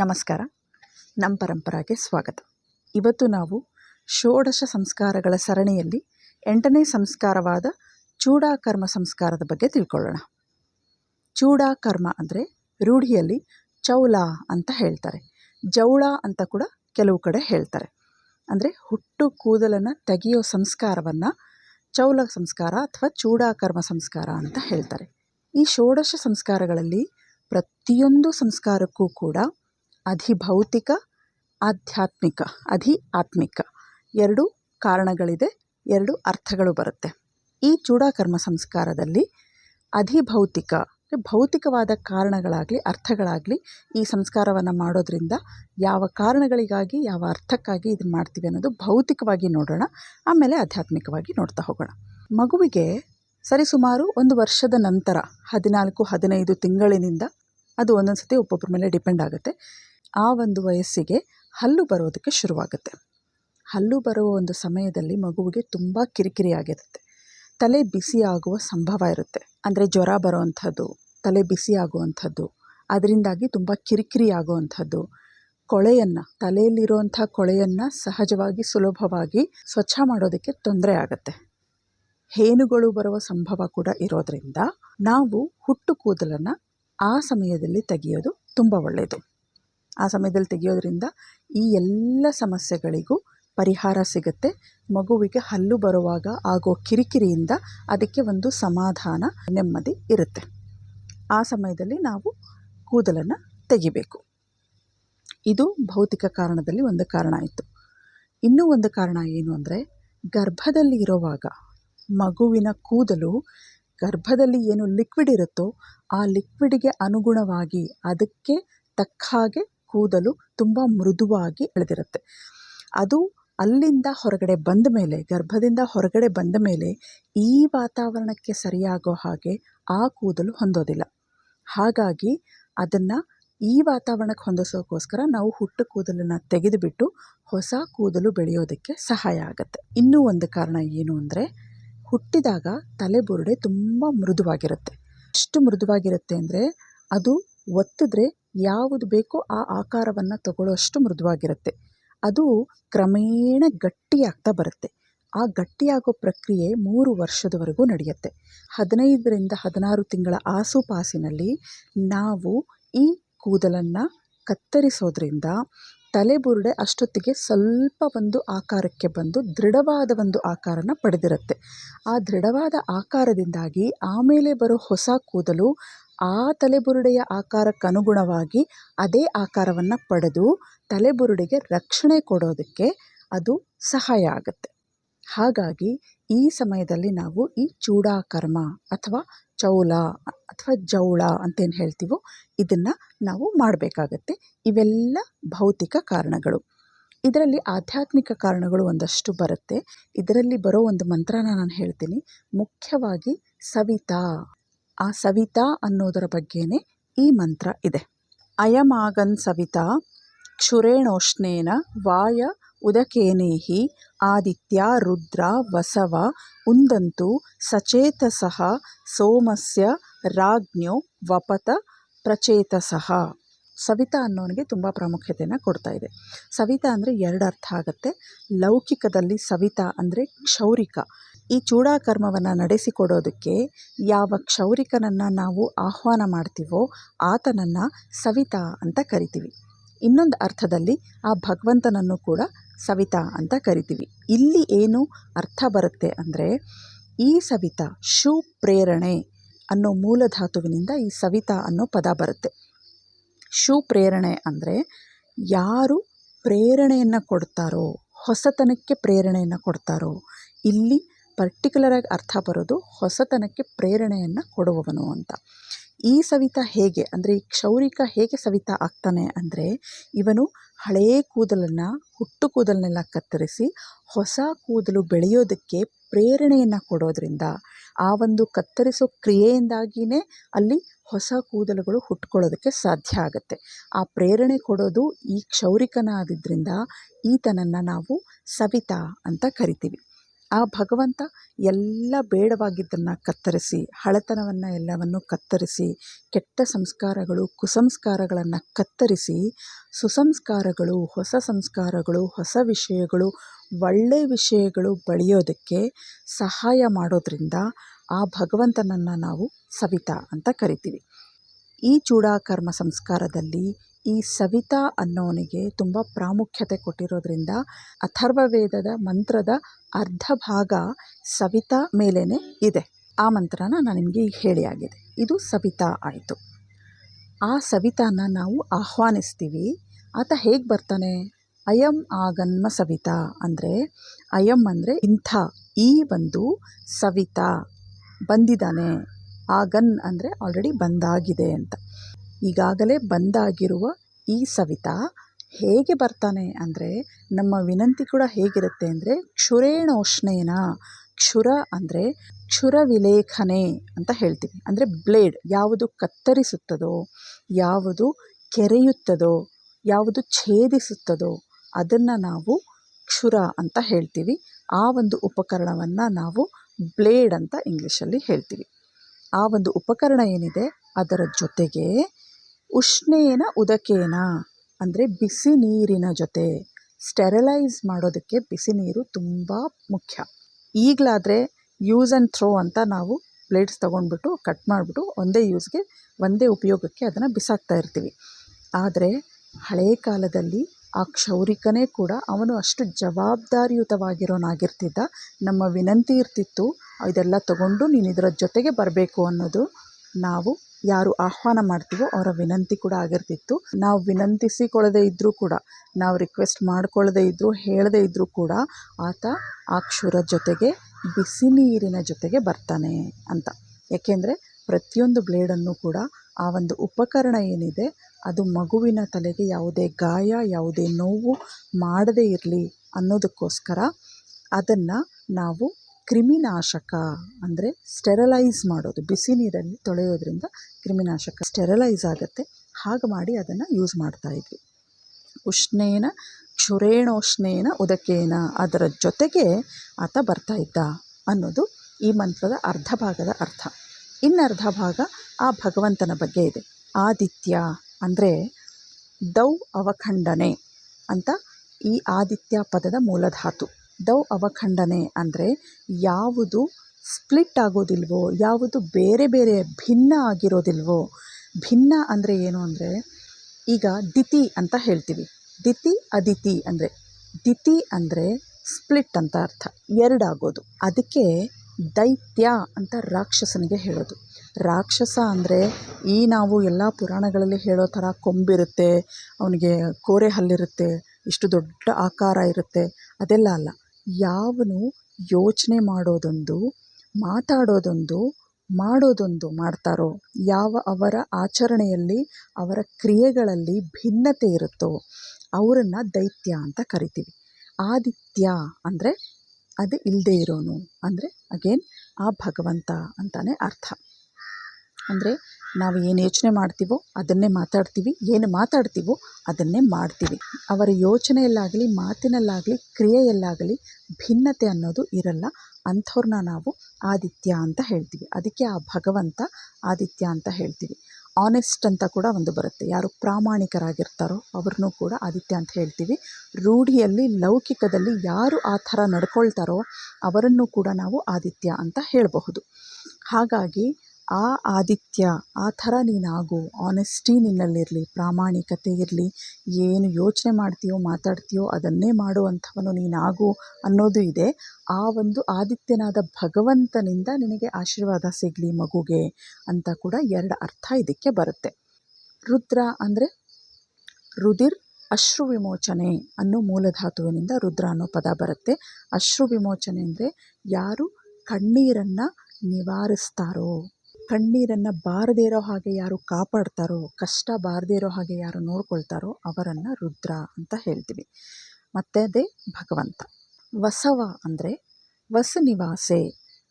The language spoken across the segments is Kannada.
ನಮಸ್ಕಾರ. ನಮ್ಮ ಪರಂಪರಾಗೆ ಸ್ವಾಗತ. ಇವತ್ತು ನಾವು ಷೋಡಶ ಸಂಸ್ಕಾರಗಳ ಸರಣಿಯಲ್ಲಿ ಎಂಟನೇ ಸಂಸ್ಕಾರವಾದ ಚೂಡಾಕರ್ಮ ಸಂಸ್ಕಾರದ ಬಗ್ಗೆ ತಿಳ್ಕೊಳ್ಳೋಣ. ಚೂಡಾಕರ್ಮ ಅಂದರೆ ರೂಢಿಯಲ್ಲಿ ಚೌಲ ಅಂತ ಹೇಳ್ತಾರೆ. ಜೌಳ ಅಂತ ಕೂಡ ಕೆಲವು ಕಡೆ ಹೇಳ್ತಾರೆ. ಅಂದರೆ ಹುಟ್ಟು ಕೂದಲನ್ನು ತೆಗೆಯೋ ಸಂಸ್ಕಾರವನ್ನು ಚೌಲ ಸಂಸ್ಕಾರ ಅಥವಾ ಚೂಡಾಕರ್ಮ ಸಂಸ್ಕಾರ ಅಂತ ಹೇಳ್ತಾರೆ. ಈ ಷೋಡಶ ಸಂಸ್ಕಾರಗಳಲ್ಲಿ ಪ್ರತಿಯೊಂದು ಸಂಸ್ಕಾರಕ್ಕೂ ಕೂಡ ಅಧಿಭೌತಿಕ, ಆಧ್ಯಾತ್ಮಿಕ ಅಧಿ ಆತ್ಮಿಕ ಎರಡು ಕಾರಣಗಳಿದೆ, ಎರಡು ಅರ್ಥಗಳು ಬರುತ್ತೆ. ಈ ಚೂಡಾಕರ್ಮ ಸಂಸ್ಕಾರದಲ್ಲಿ ಅಧಿಭೌತಿಕ ಭೌತಿಕವಾದ ಕಾರಣಗಳಾಗಲಿ, ಅರ್ಥಗಳಾಗಲಿ ಈ ಸಂಸ್ಕಾರವನ್ನು ಮಾಡೋದ್ರಿಂದ ಯಾವ ಕಾರಣಗಳಿಗಾಗಿ, ಯಾವ ಅರ್ಥಕ್ಕಾಗಿ ಇದನ್ನು ಮಾಡ್ತೀವಿ ಅನ್ನೋದು ಭೌತಿಕವಾಗಿ ನೋಡೋಣ, ಆಮೇಲೆ ಆಧ್ಯಾತ್ಮಿಕವಾಗಿ ನೋಡ್ತಾ ಹೋಗೋಣ. ಮಗುವಿಗೆ ಸರಿಸುಮಾರು ಒಂದು ವರ್ಷದ ನಂತರ, ಹದಿನಾಲ್ಕು, ಹದಿನೈದು ತಿಂಗಳಿನಿಂದ ಅದು ಒಂದೊಂದು ಸತಿ ಒಬ್ಬೊಬ್ಬರ ಮೇಲೆ ಡಿಪೆಂಡ್ ಆಗುತ್ತೆ. ಆ ಒಂದು ವಯಸ್ಸಿಗೆ ಹಲ್ಲು ಬರೋದಕ್ಕೆ ಶುರುವಾಗುತ್ತೆ. ಹಲ್ಲು ಬರುವ ಒಂದು ಸಮಯದಲ್ಲಿ ಮಗುವಿಗೆ ತುಂಬ ಕಿರಿಕಿರಿ ಆಗಿರುತ್ತೆ. ತಲೆ ಬಿಸಿ ಆಗುವ ಸಂಭವ ಇರುತ್ತೆ. ಅಂದರೆ ಜ್ವರ ಬರೋವಂಥದ್ದು, ತಲೆ ಬಿಸಿ ಆಗುವಂಥದ್ದು, ಅದರಿಂದಾಗಿ ತುಂಬ ಕಿರಿಕಿರಿ ಆಗುವಂಥದ್ದು, ಕೊಳೆಯನ್ನು, ತಲೆಯಲ್ಲಿರುವಂಥ ಕೊಳೆಯನ್ನು ಸಹಜವಾಗಿ, ಸುಲಭವಾಗಿ ಸ್ವಚ್ಛ ಮಾಡೋದಕ್ಕೆ ತೊಂದರೆ ಆಗುತ್ತೆ. ಹೇನುಗಳು ಬರುವ ಸಂಭವ ಕೂಡ ಇರೋದರಿಂದ ನಾವು ಹುಟ್ಟು ಕೂದಲನ್ನು ಆ ಸಮಯದಲ್ಲಿ ತೆಗೆಯೋದು ತುಂಬ ಒಳ್ಳೆಯದು ಆ ಸಮಯದಲ್ಲಿ ತೆಗೆಯೋದ್ರಿಂದ ಈ ಎಲ್ಲ ಸಮಸ್ಯೆಗಳಿಗೂ ಪರಿಹಾರ ಸಿಗುತ್ತೆ. ಮಗುವಿಗೆ ಹಲ್ಲು ಬರುವಾಗ ಆಗೋ ಕಿರಿಕಿರಿಯಿಂದ ಅದಕ್ಕೆ ಒಂದು ಸಮಾಧಾನ, ನೆಮ್ಮದಿ ಇರುತ್ತೆ. ಆ ಸಮಯದಲ್ಲಿ ನಾವು ಕೂದಲನ್ನು ತೆಗಿಬೇಕು. ಇದು ಭೌತಿಕ ಕಾರಣದಲ್ಲಿ ಒಂದು ಕಾರಣ ಆಯಿತು. ಇನ್ನೂ ಒಂದು ಕಾರಣ ಏನು ಅಂದರೆ, ಗರ್ಭದಲ್ಲಿ ಇರುವಾಗ ಮಗುವಿನ ಕೂದಲು ಗರ್ಭದಲ್ಲಿ ಏನು ಲಿಕ್ವಿಡ್ ಇರುತ್ತೋ, ಆ ಲಿಕ್ವಿಡ್ಗೆ ಅನುಗುಣವಾಗಿ ಅದಕ್ಕೆ ತಕ್ಕ ಹಾಗೆ ಕೂದಲು ತುಂಬ ಮೃದುವಾಗಿ ಬೆಳೆದಿರುತ್ತೆ. ಅದು ಅಲ್ಲಿಂದ ಹೊರಗಡೆ ಬಂದ ಮೇಲೆ, ಗರ್ಭದಿಂದ ಹೊರಗಡೆ ಬಂದ ಮೇಲೆ ಈ ವಾತಾವರಣಕ್ಕೆ ಸರಿಯಾಗೋ ಹಾಗೆ ಆ ಕೂದಲು ಹೊಂದೋದಿಲ್ಲ. ಹಾಗಾಗಿ ಅದನ್ನು ಈ ವಾತಾವರಣಕ್ಕೆ ಹೊಂದಿಸೋಕ್ಕೋಸ್ಕರ ನಾವು ಹುಟ್ಟು ಕೂದಲನ್ನು ತೆಗೆದುಬಿಟ್ಟು ಹೊಸ ಕೂದಲು ಬೆಳೆಯೋದಕ್ಕೆ ಸಹಾಯ ಆಗುತ್ತೆ. ಇನ್ನೂ ಒಂದು ಕಾರಣ ಏನು ಅಂದರೆ, ಹುಟ್ಟಿದಾಗ ತಲೆಬುರುಡೆ ತುಂಬ ಮೃದುವಾಗಿರುತ್ತೆ. ಎಷ್ಟು ಮೃದುವಾಗಿರುತ್ತೆ ಅಂದರೆ, ಅದು ಒತ್ತಿದ್ರೆ ಯಾವುದು ಬೇಕೋ ಆ ಆಕಾರವನ್ನು ತಗೊಳ್ಳೋಷ್ಟು ಮೃದುವಾಗಿರುತ್ತೆ. ಅದು ಕ್ರಮೇಣ ಗಟ್ಟಿಯಾಗ್ತಾ ಬರುತ್ತೆ. ಆ ಗಟ್ಟಿಯಾಗೋ ಪ್ರಕ್ರಿಯೆ ಮೂರು ವರ್ಷದವರೆಗೂ ನಡೆಯುತ್ತೆ. ಹದಿನೈದರಿಂದ ಹದಿನಾರು ತಿಂಗಳ ಆಸುಪಾಸಿನಲ್ಲಿ ನಾವು ಈ ಕೂದಲನ್ನು ಕತ್ತರಿಸೋದ್ರಿಂದ ತಲೆಬುರುಡೆ ಅಷ್ಟೊತ್ತಿಗೆ ಸ್ವಲ್ಪ ಒಂದು ಆಕಾರಕ್ಕೆ ಬಂದು ದೃಢವಾದ ಒಂದು ಆಕಾರನ ಪಡೆದಿರುತ್ತೆ. ಆ ದೃಢವಾದ ಆಕಾರದಿಂದಾಗಿ ಆಮೇಲೆ ಬರೋ ಹೊಸ ಕೂದಲು ಆ ತಲೆಬುರುಡೆಯ ಆಕಾರಕ್ಕನುಗುಣವಾಗಿ ಅದೇ ಆಕಾರವನ್ನು ಪಡೆದು ತಲೆಬುರುಡೆಗೆ ರಕ್ಷಣೆ ಕೊಡೋದಕ್ಕೆ ಅದು ಸಹಾಯ ಆಗುತ್ತೆ. ಹಾಗಾಗಿ ಈ ಸಮಯದಲ್ಲಿ ನಾವು ಈ ಚೂಡಾಕರ್ಮ ಅಥವಾ ಚೌಲ ಅಥವಾ ಜೌಳ ಅಂತೇನು ಹೇಳ್ತೀವೋ ಇದನ್ನು ನಾವು ಮಾಡಬೇಕಾಗತ್ತೆ. ಇವೆಲ್ಲ ಭೌತಿಕ ಕಾರಣಗಳು. ಇದರಲ್ಲಿ ಆಧ್ಯಾತ್ಮಿಕ ಕಾರಣಗಳು ಒಂದಷ್ಟು ಬರುತ್ತೆ. ಇದರಲ್ಲಿ ಬರೋ ಒಂದು ಮಂತ್ರನ ನಾನು ಹೇಳ್ತೀನಿ. ಮುಖ್ಯವಾಗಿ ಸವಿತಾ. ಆ ಸವಿತಾ ಅನ್ನೋದರ ಬಗ್ಗೆನೇ ಈ ಮಂತ್ರ ಇದೆ. ಅಯಮಾಗನ್ ಸವಿತಾ, ಕ್ಷುರೇಣೋಷ್ಣೇನ ವಾಯ ಉದಕೇನೇಹಿ, ಆದಿತ್ಯ ರುದ್ರ ವಸವ ಉಂದಂತು ಸಚೇತಸಃ ಸೋಮಸ್ಯ ರಾಜ್ಞೋ ವಪತ ಪ್ರಚೇತಸಃ. ಸವಿತಾ ಅನ್ನೋನಿಗೆ ತುಂಬ ಪ್ರಾಮುಖ್ಯತೆಯನ್ನು ಕೊಡ್ತಾ ಇದೆ. ಸವಿತಾ ಅಂದರೆ ಎರಡು ಅರ್ಥ ಆಗುತ್ತೆ. ಲೌಕಿಕದಲ್ಲಿ ಸವಿತಾ ಅಂದರೆ ಕ್ಷೌರಿಕ. ಈ ಚೂಡಾಕರ್ಮವನ್ನು ನಡೆಸಿಕೊಡೋದಕ್ಕೆ ಯಾವ ಕ್ಷೌರಿಕನನ್ನು ನಾವು ಆಹ್ವಾನ ಮಾಡ್ತೀವೋ ಆತನನ್ನು ಸವಿತಾ ಅಂತ ಕರಿತೀವಿ. ಇನ್ನೊಂದು ಅರ್ಥದಲ್ಲಿ ಆ ಭಗವಂತನನ್ನು ಕೂಡ ಸವಿತಾ ಅಂತ ಕರಿತೀವಿ. ಇಲ್ಲಿ ಏನು ಅರ್ಥ ಬರುತ್ತೆ ಅಂದರೆ ಈ ಸವಿತಾ ಶು ಪ್ರೇರಣೆ ಅನ್ನೋ ಮೂಲ ಧಾತುವಿನಿಂದ ಈ ಸವಿತಾ ಅನ್ನೋ ಪದ ಬರುತ್ತೆ. ಶು ಪ್ರೇರಣೆ ಅಂದರೆ ಯಾರು ಪ್ರೇರಣೆಯನ್ನು ಕೊಡ್ತಾರೋ, ಹೊಸತನಕ್ಕೆ ಪ್ರೇರಣೆಯನ್ನು ಕೊಡ್ತಾರೋ, ಇಲ್ಲಿ ಪರ್ಟಿಕ್ಯುಲರಾಗಿ ಅರ್ಥ ಬರೋದು ಹೊಸತನಕ್ಕೆ ಪ್ರೇರಣೆಯನ್ನು ಕೊಡುವವನು ಅಂತ. ಈ ಸವಿತಾ ಹೇಗೆ, ಅಂದರೆ ಈ ಕ್ಷೌರಿಕ ಹೇಗೆ ಸವಿತಾ ಆಗ್ತಾನೆ ಅಂದರೆ ಇವನು ಹಳೆಯ ಕೂದಲನ್ನು, ಹುಟ್ಟು ಕೂದಲನ್ನೆಲ್ಲ ಕತ್ತರಿಸಿ ಹೊಸ ಕೂದಲು ಬೆಳೆಯೋದಕ್ಕೆ ಪ್ರೇರಣೆಯನ್ನು ಕೊಡೋದ್ರಿಂದ ಆ ಒಂದು ಕತ್ತರಿಸೋ ಕ್ರಿಯೆಯಿಂದಾಗಿಯೇ ಅಲ್ಲಿ ಹೊಸ ಕೂದಲುಗಳು ಹುಟ್ಕೊಳ್ಳೋದಕ್ಕೆ ಸಾಧ್ಯ ಆಗುತ್ತೆ. ಆ ಪ್ರೇರಣೆ ಕೊಡೋದು ಈ ಕ್ಷೌರಿಕನಾದಿದ್ದರಿಂದ ಈತನನ್ನು ನಾವು ಸವಿತಾ ಅಂತ ಕರಿತೀವಿ. ಆ ಭಗವಂತ ಎಲ್ಲ ಬೇಡವಾಗಿದ್ದನ್ನು ಕತ್ತರಿಸಿ, ಹಳೆತನವನ್ನು ಎಲ್ಲವನ್ನು ಕತ್ತರಿಸಿ, ಕೆಟ್ಟ ಸಂಸ್ಕಾರಗಳು, ಕುಸಂಸ್ಕಾರಗಳನ್ನು ಕತ್ತರಿಸಿ, ಸುಸಂಸ್ಕಾರಗಳು, ಹೊಸ ಸಂಸ್ಕಾರಗಳು, ಹೊಸ ವಿಷಯಗಳು ಒಳ್ಳೆಯ ವಿಷಯಗಳು ಬೆಳೆಯೋದಕ್ಕೆ ಸಹಾಯ ಮಾಡೋದರಿಂದ ಆ ಭಗವಂತನನ್ನು ನಾವು ಸವಿತಾ ಅಂತ ಕರಿತೀವಿ. ಈ ಚೂಡಾಕರ್ಮ ಸಂಸ್ಕಾರದಲ್ಲಿ ಈ ಸವಿತಾ ಅನ್ನೋನಿಗೆ ತುಂಬ ಪ್ರಾಮುಖ್ಯತೆ ಕೊಟ್ಟಿರೋದ್ರಿಂದ ಅಥರ್ವವೇದದ ಮಂತ್ರದ ಅರ್ಧ ಭಾಗ ಸವಿತಾ ಮೇಲೇ ಇದೆ. ಆ ಮಂತ್ರನ ನಾನು ನಿಮಗೆ ಈಗ ಹೇಳಿ ಆಗಿದೆ. ಇದು ಸವಿತಾ ಆಯಿತು. ಆ ಸವಿತಾನ ನಾವು ಆಹ್ವಾನಿಸ್ತೀವಿ. ಆತ ಹೇಗೆ ಬರ್ತಾನೆ? ಅಯಂ ಆಗನ್ಮ ಸವಿತಾ ಅಂದರೆ, ಅಯಂ ಅಂದರೆ ಇಂಥ, ಈ ಬಂದು ಸವಿತಾ ಬಂದಿದ್ದಾನೆ ಆಗನ್ ಅಂದರೆ ಆಲ್ರೆಡಿ ಬಂದಾಗಿದೆ ಅಂತ. ಈಗಾಗಲೇ ಬಂದಾಗಿರುವ ಈ ಸವಿತಾ ಹೇಗೆ ಬರ್ತಾನೆ ಅಂದರೆ ನಮ್ಮ ವಿನಂತಿ ಕೂಡ ಹೇಗಿರುತ್ತೆ ಅಂದರೆ ಕ್ಷುರೇಣೋಷ್ಣೇನ, ಕ್ಷುರ ಅಂದರೆ ಕ್ಷುರ ವಿಲೇಖನೆ ಅಂತ ಹೇಳ್ತೀವಿ. ಅಂದರೆ ಬ್ಲೇಡ್ ಯಾವುದು ಕತ್ತರಿಸುತ್ತದೋ, ಯಾವುದು ಕೆರೆಯುತ್ತದೋ, ಯಾವುದು ಛೇದಿಸುತ್ತದೋ ಅದನ್ನು ನಾವು ಕ್ಷುರ ಅಂತ ಹೇಳ್ತೀವಿ. ಆ ಒಂದು ಉಪಕರಣವನ್ನು ನಾವು ಬ್ಲೇಡ್ ಅಂತ ಇಂಗ್ಲೀಷಲ್ಲಿ ಹೇಳ್ತೀವಿ. ಆ ಒಂದು ಉಪಕರಣ ಏನಿದೆ ಅದರ ಜೊತೆಗೆ ಉಷ್ಣೇನ, ಉದಕೇನ ಅಂದರೆ ಬಿಸಿ ನೀರಿನ ಜೊತೆ ಸ್ಟೆರಲೈಸ್ ಮಾಡೋದಕ್ಕೆ ಬಿಸಿ ನೀರು ತುಂಬ ಮುಖ್ಯ. ಈಗಲಾದರೆ ಯೂಸ್ ಆ್ಯಂಡ್ ಥ್ರೋ ಅಂತ ನಾವು ಬ್ಲೇಡ್ಸ್ ತೊಗೊಂಡ್ಬಿಟ್ಟು ಕಟ್ ಮಾಡಿಬಿಟ್ಟು ಒಂದೇ ಯೂಸ್ಗೆ ಒಂದೇ ಉಪಯೋಗಕ್ಕೆ ಅದನ್ನು ಬಿಸಾಕ್ತಾ ಇರ್ತೀವಿ. ಆದರೆ ಹಳೆಯ ಕಾಲದಲ್ಲಿ ಆ ಕ್ಷೌರಿಕನೇ ಕೂಡ ಅವನು ಅಷ್ಟು ಜವಾಬ್ದಾರಿಯುತವಾಗಿರೋನಾಗಿರ್ತಿದ್ದ. ನಮ್ಮ ವಿನಂತಿ ಇರ್ತಿತ್ತು, ಇದೆಲ್ಲ ತಗೊಂಡು ನೀನು ಇದರ ಜೊತೆಗೆ ಬರಬೇಕು ಅನ್ನೋದು. ನಾವು ಯಾರು ಆಹ್ವಾನ ಮಾಡ್ತೀವೋ ಅವರ ವಿನಂತಿ ಕೂಡ ಆಗಿರ್ತಿತ್ತು. ನಾವು ವಿನಂತಿಸಿಕೊಳ್ಳದೆ ಇದ್ದರೂ ಕೂಡ, ನಾವು ರಿಕ್ವೆಸ್ಟ್ ಮಾಡಿಕೊಳ್ಳದೆ ಇದ್ದರೂ ಹೇಳದೇ ಇದ್ದರೂ ಕೂಡ ಆತ ಆ ಕ್ಷುರ ಜೊತೆಗೆ, ಬಿಸಿ ನೀರಿನ ಜೊತೆಗೆ ಬರ್ತಾನೆ ಅಂತ. ಯಾಕೆಂದರೆ ಪ್ರತಿಯೊಂದು ಬ್ಲೇಡನ್ನು ಕೂಡ ಆ ಒಂದು ಉಪಕರಣ ಏನಿದೆ, ಅದು ಮಗುವಿನ ತಲೆಗೆ ಯಾವುದೇ ಗಾಯ, ಯಾವುದೇ ನೋವು ಮಾಡದೇ ಇರಲಿ ಅನ್ನೋದಕ್ಕೋಸ್ಕರ ಅದನ್ನು ನಾವು ಕ್ರಿಮಿನಾಶಕ ಅಂದರೆ ಸ್ಟೆರಲೈಸ್ ಮಾಡೋದು, ಬಿಸಿ ನೀರಲ್ಲಿ ತೊಳೆಯೋದ್ರಿಂದ ಕ್ರಿಮಿನಾಶಕ ಸ್ಟೆರಲೈಸ್ ಆಗುತ್ತೆ. ಹಾಗೆ ಮಾಡಿ ಅದನ್ನು ಯೂಸ್ ಮಾಡ್ತಾಯಿದ್ವಿ ಉಷ್ಣೇನ, ಕ್ಷುರೇಣೋಷ್ಣೇನ, ಉದಕೇನ ಅದರ ಜೊತೆಗೆ ಆತ ಬರ್ತಾ ಇದ್ದ ಅನ್ನೋದು ಈ ಮಂತ್ರದ ಅರ್ಧ ಭಾಗದ ಅರ್ಥ. ಇನ್ನರ್ಧ ಭಾಗ ಆ ಭಗವಂತನ ಬಗ್ಗೆ ಇದೆ. ಆದಿತ್ಯ ಅಂದರೆ ದೌ ಅವಖಂಡನೆ ಅಂತ ಈ ಆದಿತ್ಯ ಪದದ ಮೂಲಧಾತು. ದೌ ಅವಖಂಡನೆ ಅಂದರೆ ಯಾವುದು ಸ್ಪ್ಲಿಟ್ ಆಗೋದಿಲ್ವೋ, ಯಾವುದು ಬೇರೆ ಬೇರೆ ಭಿನ್ನ ಆಗಿರೋದಿಲ್ವೋ. ಭಿನ್ನ ಅಂದರೆ ಏನು ಅಂದರೆ ಈಗ ದಿತಿ ಅಂತ ಹೇಳ್ತೀವಿ. ದಿತಿ, ಅದಿತಿ ಅಂದರೆ ದಿತಿ ಅಂದರೆ ಸ್ಪ್ಲಿಟ್ ಅಂತ ಅರ್ಥ. ಎರಡಾಗೋದು. ಅದಕ್ಕೆ ದೈತ್ಯ ಅಂತ ರಾಕ್ಷಸನಿಗೆ ಹೇಳೋದು. ರಾಕ್ಷಸ ಅಂದರೆ ಈ ನಾವು ಎಲ್ಲ ಪುರಾಣಗಳಲ್ಲಿ ಹೇಳೋ ಥರ ಕೊಂಬಿರುತ್ತೆ, ಅವನಿಗೆ ಕೋರೆ ಹಲ್ಲಿರುತ್ತೆ, ಇಷ್ಟು ದೊಡ್ಡ ಆಕಾರ ಇರುತ್ತೆ, ಅದೆಲ್ಲ ಅಲ್ಲ. ಯಾವನು ಯೋಚನೆ ಮಾಡೋದೊಂದು, ಮಾತಾಡೋದೊಂದು, ಮಾಡೋದೊಂದು ಮಾಡ್ತಾರೋ, ಯಾವ ಅವರ ಆಚರಣೆಯಲ್ಲಿ, ಅವರ ಕ್ರಿಯೆಗಳಲ್ಲಿ ಭಿನ್ನತೆ ಇರುತ್ತೋ, ಅವರನ್ನು ದೈತ್ಯ ಅಂತ ಕರಿತೀವಿ. ಆದಿತ್ಯ ಅಂದರೆ ಅದು ಇಲ್ಲದೆ ಇರೋನು ಅಂದರೆ ಅಗೇನ್ ಆ ಭಗವಂತ ಅಂತಲೇ ಅರ್ಥ. ಅಂದರೆ ನಾವು ಏನು ಯೋಚನೆ ಮಾಡ್ತೀವೋ ಅದನ್ನೇ ಮಾತಾಡ್ತೀವಿ, ಏನು ಮಾತಾಡ್ತೀವೋ ಅದನ್ನೇ ಮಾಡ್ತೀವಿ. ಅವರ ಯೋಚನೆಯಲ್ಲಾಗಲಿ, ಮಾತಿನಲ್ಲಾಗಲಿ, ಕ್ರಿಯೆಯಲ್ಲಾಗಲಿ ಭಿನ್ನತೆ ಅನ್ನೋದು ಇರಲ್ಲ. ಅಂಥವ್ರನ್ನ ನಾವು ಆದಿತ್ಯ ಅಂತ ಹೇಳ್ತೀವಿ. ಅದಕ್ಕೆ ಆ ಭಗವಂತ ಆದಿತ್ಯ ಅಂತ ಹೇಳ್ತೀವಿ. ಆನೆಸ್ಟ್ ಅಂತ ಕೂಡ ಒಂದು ಬರುತ್ತೆ. ಯಾರು ಪ್ರಾಮಾಣಿಕರಾಗಿರ್ತಾರೋ ಅವ್ರನ್ನೂ ಕೂಡ ಆದಿತ್ಯ ಅಂತ ಹೇಳ್ತೀವಿ. ರೂಢಿಯಲ್ಲಿ, ಲೌಕಿಕದಲ್ಲಿ ಯಾರು ಆ ಥರ ನಡ್ಕೊಳ್ತಾರೋ ಅವರನ್ನು ಕೂಡ ನಾವು ಆದಿತ್ಯ ಅಂತ ಹೇಳಬಹುದು. ಹಾಗಾಗಿ ಆ ಆದಿತ್ಯ, ಆ ಥರ ನೀನಾಗು. ಆನೆಸ್ಟಿ ನಿನ್ನಲ್ಲಿರಲಿ, ಪ್ರಾಮಾಣಿಕತೆ ಇರಲಿ. ಏನು ಯೋಚನೆ ಮಾಡ್ತೀಯೋ, ಮಾತಾಡ್ತೀಯೋ, ಅದನ್ನೇ ಮಾಡುವಂಥವನು ನೀನಾಗು ಅನ್ನೋದು ಇದೆ. ಆ ಒಂದು ಆದಿತ್ಯನಾದ ಭಗವಂತನಿಂದ ನಿನಗೆ ಆಶೀರ್ವಾದ ಸಿಗಲಿ ಮಗುಗೆ ಅಂತ ಕೂಡ ಎರಡು ಅರ್ಥ ಇದಕ್ಕೆ ಬರುತ್ತೆ. ರುದ್ರ ಅಂದರೆ ರುದಿರ್ ಅಶ್ರು ವಿಮೋಚನೆ ಅನ್ನೋ ಮೂಲಧಾತುವಿನಿಂದ ರುದ್ರ ಅನ್ನೋ ಪದ ಬರುತ್ತೆ. ಅಶ್ರು ವಿಮೋಚನೆ ಅಂದರೆ ಯಾರು ಕಣ್ಣೀರನ್ನು ನಿವಾರಿಸ್ತಾರೋ. ಕಣ್ಣೀರನ್ನು ಬಾರದೇ ಇರೋ ಹಾಗೆ ಯಾರು ಕಾಪಾಡ್ತಾರೋ, ಕಷ್ಟ ಬಾರದೇ ಇರೋ ಹಾಗೆ ಯಾರು ನೋಡ್ಕೊಳ್ತಾರೋ ಅವರನ್ನು ರುದ್ರ ಅಂತ ಹೇಳ್ತೀವಿ. ಮತ್ತು ಅದೇ ಭಗವಂತ. ವಸವ ಅಂದರೆ ವಸನಿವಾಸೆ.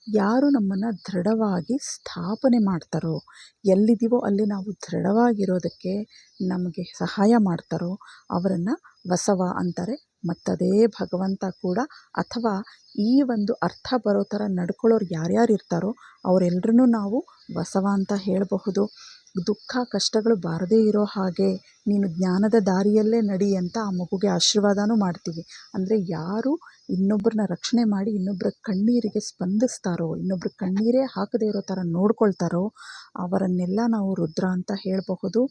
ಯಾರು ನಮ್ಮನ್ನು ದೃಢವಾಗಿ ಸ್ಥಾಪನೆ ಮಾಡ್ತಾರೋ, ಎಲ್ಲಿದ್ದೀವೋ ಅಲ್ಲಿ ನಾವು ದೃಢವಾಗಿರೋದಕ್ಕೆ ನಮಗೆ ಸಹಾಯ ಮಾಡ್ತಾರೋ ಅವರನ್ನು ವಸವ ಅಂತಾರೆ. ಮತ್ತದೇ ಭಗವಂತ ಕೂಡ ಅಥವಾ ಈ ಒಂದು ಅರ್ಥ ಬರೋ ಥರ ನಡ್ಕೊಳ್ಳೋರು ಯಾರ್ಯಾರು ಇರ್ತಾರೋ ಅವರೆಲ್ಲರೂ ನಾವು ಬಸವ ಅಂತ ಹೇಳಬಹುದು. ದುಃಖ ಕಷ್ಟಗಳು ಬಾರದೇ ಇರೋ ಹಾಗೆ ನೀನು ಜ್ಞಾನದ ದಾರಿಯಲ್ಲೇ ನಡಿ ಅಂತ ಆ ಮಗುಗೆ ಆಶೀರ್ವಾದನೂ ಮಾಡ್ತೀವಿ. ಅಂದರೆ ಯಾರು ಇನ್ನೊಬ್ಬರನ್ನ ರಕ್ಷಣೆ ಮಾಡಿ ಇನ್ನೊಬ್ಬರ ಕಣ್ಣೀರಿಗೆ ಸ್ಪಂದಿಸ್ತಾರೋ ಇನ್ನೊಬ್ಬರ ಕಣ್ಣೀರೇ ಹಾಕದೇ ಇರೋ ಥರ ನೋಡ್ಕೊಳ್ತಾರೋ, ಅವರನ್ನೆಲ್ಲ ನಾವು ರುದ್ರ ಅಂತ ಹೇಳಬಹುದು.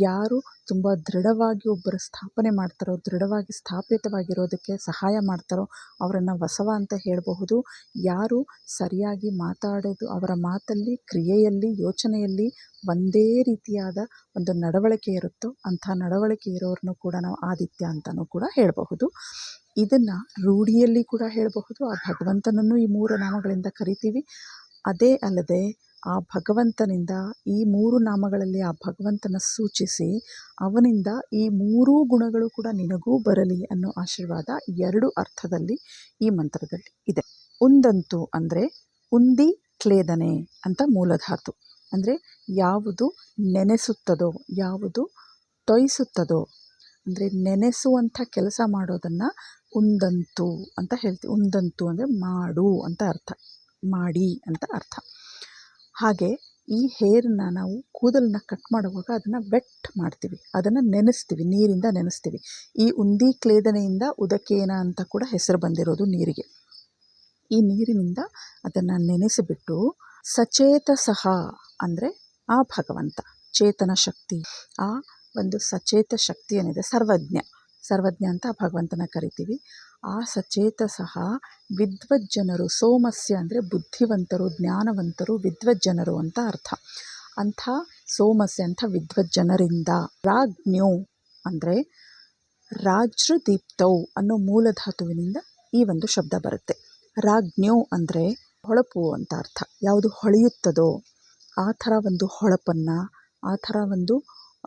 ಯಾರು ತುಂಬ ದೃಢವಾಗಿ ಒಬ್ಬರ ಸ್ಥಾಪನೆ ಮಾಡ್ತಾರೋ, ದೃಢವಾಗಿ ಸ್ಥಾಪಿತವಾಗಿರೋದಕ್ಕೆ ಸಹಾಯ ಮಾಡ್ತಾರೋ, ಅವರನ್ನು ಬಸವ ಅಂತ ಹೇಳಬಹುದು. ಯಾರು ಸರಿಯಾಗಿ ಮಾತಾಡೋದು, ಅವರ ಮಾತಲ್ಲಿ, ಕ್ರಿಯೆಯಲ್ಲಿ, ಯೋಚನೆಯಲ್ಲಿ ಒಂದೇ ರೀತಿಯಾದ ಒಂದು ನಡವಳಿಕೆ ಇರುತ್ತೋ, ಅಂಥ ನಡವಳಿಕೆ ಇರೋರನ್ನು ಕೂಡ ನಾವು ಆದಿತ್ಯ ಅಂತಲೂ ಕೂಡ ಹೇಳಬಹುದು. ಇದನ್ನು ರೂಢಿಯಲ್ಲಿ ಕೂಡ ಹೇಳಬಹುದು. ಆ ಭಗವಂತನನ್ನು ಈ ಮೂರು ನಾಮಗಳಿಂದ ಕರಿತೀವಿ. ಅದೇ ಅಲ್ಲದೆ ಆ ಭಗವಂತನಿಂದ ಈ ಮೂರು ನಾಮಗಳಲ್ಲಿ ಆ ಭಗವಂತನ ಸೂಚಿಸಿ ಅವನಿಂದ ಈ ಮೂರೂ ಗುಣಗಳು ಕೂಡ ನಿನಗೂ ಬರಲಿ ಅನ್ನೋ ಆಶೀರ್ವಾದ ಎರಡು ಅರ್ಥದಲ್ಲಿ ಈ ಮಂತ್ರದಲ್ಲಿ ಇದೆ. ಉಂದಂತು ಅಂದರೆ ಉಂದಿ ಕ್ಲೇದನೆ ಅಂತ ಮೂಲಧಾತು. ಅಂದರೆ ಯಾವುದು ನೆನೆಸುತ್ತದೋ, ಯಾವುದು ತೊಯಿಸುತ್ತದೋ ಅಂದರೆ ನೆನೆಸುವಂಥ ಕೆಲಸ ಮಾಡೋದನ್ನು ಉಂದಂತು ಅಂತ ಹೇಳ್ತೀವಿ. ಉಂದಂತು ಅಂದರೆ ಮಾಡು ಅಂತ ಅರ್ಥ. ಮಾಡಿ ಅಂತ ಅರ್ಥ. ಹಾಗೆ ಈ ಹೇರನ್ನ ನಾವು ಕೂದಲನ್ನ ಕಟ್ ಮಾಡುವಾಗ ಅದನ್ನು ವೆಟ್ ಮಾಡ್ತೀವಿ. ಅದನ್ನು ನೆನೆಸ್ತೀವಿ, ನೀರಿಂದ ನೆನೆಸ್ತೀವಿ. ಈ ಉಂದಿ ಕ್ಲೇದನೆಯಿಂದ ಉದಕೇನ ಅಂತ ಕೂಡ ಹೆಸರು ಬಂದಿರೋದು ನೀರಿಗೆ. ಈ ನೀರಿನಿಂದ ಅದನ್ನು ನೆನೆಸಿಬಿಟ್ಟು ಸಚೇತ ಸಹ ಅಂದರೆ ಆ ಭಗವಂತ, ಚೇತನ ಶಕ್ತಿ, ಆ ಒಂದು ಸಚೇತ ಶಕ್ತಿ ಏನಿದೆ ಸರ್ವಜ್ಞ. ಸರ್ವಜ್ಞ ಅಂತ ಭಗವಂತನ ಕರಿತೀವಿ. ಆ ಸಚೇತ ಸಹ ವಿದ್ವಜ್ಜನರು, ಸೋಮಸ್ಯ ಅಂದರೆ ಬುದ್ಧಿವಂತರು, ಜ್ಞಾನವಂತರು, ವಿದ್ವಜ್ಜನರು ಅಂತ ಅರ್ಥ. ಅಂಥ ಸೋಮಸ್ಯ, ಅಂಥ ವಿದ್ವಜ್ಜನರಿಂದ ರಾಜ್ಞೋ ಅಂದರೆ ರಾಜ್ರದೀಪ್ತೌ ಅನ್ನೋ ಮೂಲಧಾತುವಿನಿಂದ ಈ ಒಂದು ಶಬ್ದ ಬರುತ್ತೆ. ರಾಜ್ಞೋ ಅಂದರೆ ಹೊಳಪು ಅಂತ ಅರ್ಥ. ಯಾವುದು ಹೊಳೆಯುತ್ತದೋ, ಆ ಥರ ಒಂದು ಹೊಳಪನ್ನು, ಆ ಥರ ಒಂದು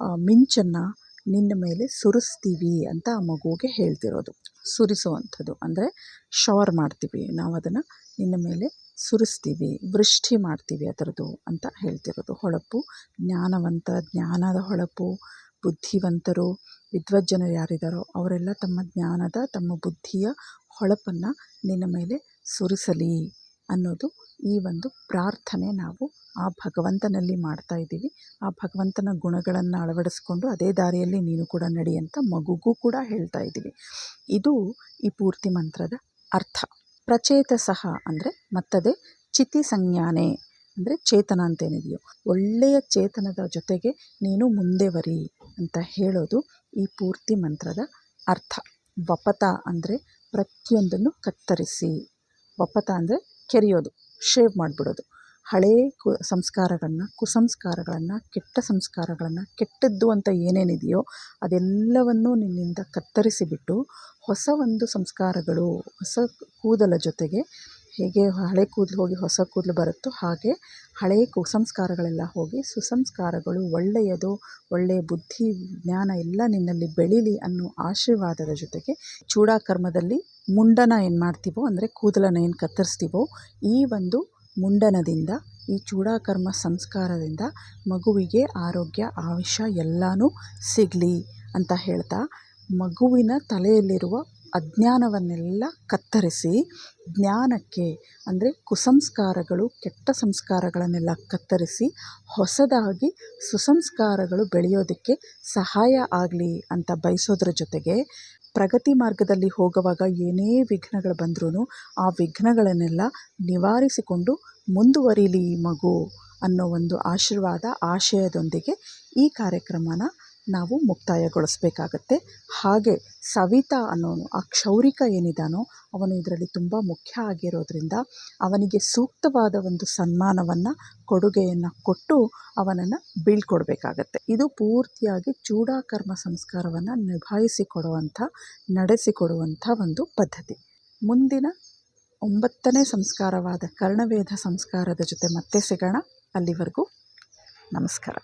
ಮಿಂಚನ್ನು ನಿನ್ನ ಮೇಲೆ ಸುರಿಸ್ತೀವಿ ಅಂತ ಆ ಮಗುವಿಗೆ ಹೇಳ್ತಿರೋದು. ಸುರಿಸುವಂಥದ್ದು. ಅಂದರೆ ಶವರ್ ಮಾಡ್ತೀವಿ. ನಾವು ಅದನ್ನು ನಿನ್ನ ಮೇಲೆ ಸುರಿಸ್ತೀವಿ. ವೃಷ್ಟಿ ಮಾಡ್ತೀವಿ ಅದರದ್ದು ಅಂತ ಹೇಳ್ತಿರೋದು. ಹೊಳಪು, ಜ್ಞಾನವಂತ, ಜ್ಞಾನದ ಹೊಳಪು, ಬುದ್ಧಿವಂತರು, ವಿದ್ವಜ್ಜನರು ಯಾರಿದ್ದಾರೋ ಅವರೆಲ್ಲ ತಮ್ಮ ಜ್ಞಾನದ, ತಮ್ಮ ಬುದ್ಧಿಯ ಹೊಳಪನ್ನು ನಿನ್ನ ಮೇಲೆ ಸುರಿಸಲಿ ಅನ್ನೋದು ಈ ಒಂದು ಪ್ರಾರ್ಥನೆ ನಾವು ಆ ಭಗವಂತನಲ್ಲಿ ಮಾಡ್ತಾ ಇದ್ದೀವಿ. ಆ ಭಗವಂತನ ಗುಣಗಳನ್ನು ಅಳವಡಿಸ್ಕೊಂಡು ಅದೇ ದಾರಿಯಲ್ಲಿ ನೀನು ಕೂಡ ನಡಿ ಅಂತ ಮಗುಗೂ ಕೂಡ ಹೇಳ್ತಾ ಇದ್ದೀವಿ. ಇದು ಈ ಪೂರ್ತಿ ಮಂತ್ರದ ಅರ್ಥ. ಪ್ರಚೇತ ಸಹ ಅಂದರೆ ಮತ್ತದೇ ಚಿತಿ ಸಂಜ್ಞಾನೆ ಅಂದರೆ ಚೇತನ ಅಂತೇನಿದೆಯೋ, ಒಳ್ಳೆಯ ಚೇತನದ ಜೊತೆಗೆ ನೀನು ಮುಂದೆ ಬರಿ ಅಂತ ಹೇಳೋದು ಈ ಪೂರ್ತಿ ಮಂತ್ರದ ಅರ್ಥ. ವಪತ ಅಂದರೆ ಪ್ರತಿಯೊಂದನ್ನು ಕತ್ತರಿಸಿ. ವಪತ ಅಂದರೆ ಕೆರೆಯೋದು, ಶೇವ್ ಮಾಡಿಬಿಡೋದು. ಹಳೇ ಕು, ಸಂಸ್ಕಾರಗಳನ್ನ, ಕುಸಂಸ್ಕಾರಗಳನ್ನು, ಕೆಟ್ಟ ಸಂಸ್ಕಾರಗಳನ್ನು, ಕೆಟ್ಟದ್ದು ಅಂತ ಏನೇನಿದೆಯೋ ಅದೆಲ್ಲವನ್ನೂ ನಿನ್ನಿಂದ ಕತ್ತರಿಸಿಬಿಟ್ಟು ಹೊಸ ಒಂದು ಸಂಸ್ಕಾರಗಳು, ಹೊಸ ಕೂದಲ ಜೊತೆಗೆ ಹೇಗೆ ಹಳೆ ಕೂದಲು ಹೋಗಿ ಹೊಸ ಕೂದಲು ಬರುತ್ತೋ ಹಾಗೆ ಹಳೆಯ ಕುಸಂಸ್ಕಾರಗಳೆಲ್ಲ ಹೋಗಿ ಸುಸಂಸ್ಕಾರಗಳು ಒಳ್ಳೆಯದು ಒಳ್ಳೆಯ ಬುದ್ಧಿ, ಜ್ಞಾನ ಎಲ್ಲ ನಿನ್ನಲ್ಲಿ ಬೆಳೀಲಿ ಅನ್ನೋ ಆಶೀರ್ವಾದದ ಜೊತೆಗೆ ಚೂಡಾಕರ್ಮದಲ್ಲಿ ಮುಂಡನ ಏನು ಮಾಡ್ತೀವೋ ಅಂದರೆ ಕೂದಲನ್ನು ಏನು ಕತ್ತರಿಸ್ತೀವೋ ಈ ಒಂದು ಮುಂಡನದಿಂದ, ಈ ಚೂಡಾಕರ್ಮ ಸಂಸ್ಕಾರದಿಂದ ಮಗುವಿಗೆ ಆರೋಗ್ಯ ಆಯುಷ್ಯ ಎಲ್ಲನೂ ಸಿಗಲಿ ಅಂತ ಹೇಳ್ತಾ ಮಗುವಿನ ತಲೆಯಲ್ಲಿರುವ ಅಜ್ಞಾನವನ್ನೆಲ್ಲ ಕತ್ತರಿಸಿ ಜ್ಞಾನಕ್ಕೆ, ಅಂದರೆ ಕುಸಂಸ್ಕಾರಗಳು, ಕೆಟ್ಟ ಸಂಸ್ಕಾರಗಳನ್ನೆಲ್ಲ ಕತ್ತರಿಸಿ ಹೊಸದಾಗಿ ಸುಸಂಸ್ಕಾರಗಳು ಬೆಳೆಯೋದಕ್ಕೆ ಸಹಾಯ ಆಗಲಿ ಅಂತ ಬಯಸೋದ್ರ ಜೊತೆಗೆ ಪ್ರಗತಿ ಮಾರ್ಗದಲ್ಲಿ ಹೋಗುವಾಗ ಏನೇ ವಿಘ್ನಗಳು ಬಂದ್ರೂ ಆ ವಿಘ್ನಗಳನ್ನೆಲ್ಲ ನಿವಾರಿಸಿಕೊಂಡು ಮುಂದುವರೀಲಿ ಮಗು ಅನ್ನೋ ಒಂದು ಆಶೀರ್ವಾದ, ಆಶಯದೊಂದಿಗೆ ಈ ಕಾರ್ಯಕ್ರಮನ ನಾವು ಮುಕ್ತಾಯಗೊಳಿಸ್ಬೇಕಾಗತ್ತೆ. ಹಾಗೆ ಸವಿತಾ ಅನ್ನೋನು, ಆ ಕ್ಷೌರಿಕ ಏನಿದಾನೋ ಅವನು ಇದರಲ್ಲಿ ತುಂಬ ಮುಖ್ಯ ಆಗಿರೋದ್ರಿಂದ ಅವನಿಗೆ ಸೂಕ್ತವಾದ ಒಂದು ಸನ್ಮಾನವನ್ನು, ಕೊಡುಗೆಯನ್ನು ಕೊಟ್ಟು ಅವನನ್ನು ಬೀಳ್ಕೊಡ್ಬೇಕಾಗತ್ತೆ. ಇದು ಪೂರ್ತಿಯಾಗಿ ಚೂಡಾಕರ್ಮ ಸಂಸ್ಕಾರವನ್ನು ನಿಭಾಯಿಸಿಕೊಡುವಂಥ, ನಡೆಸಿಕೊಡುವಂಥ ಒಂದು ಪದ್ಧತಿ. ಮುಂದಿನ ಒಂಬತ್ತನೇ ಸಂಸ್ಕಾರವಾದ ಕರ್ಣವೇದ ಸಂಸ್ಕಾರದ ಜೊತೆ ಮತ್ತೆ ಸಿಗೋಣ. ಅಲ್ಲಿವರೆಗೂ ನಮಸ್ಕಾರ.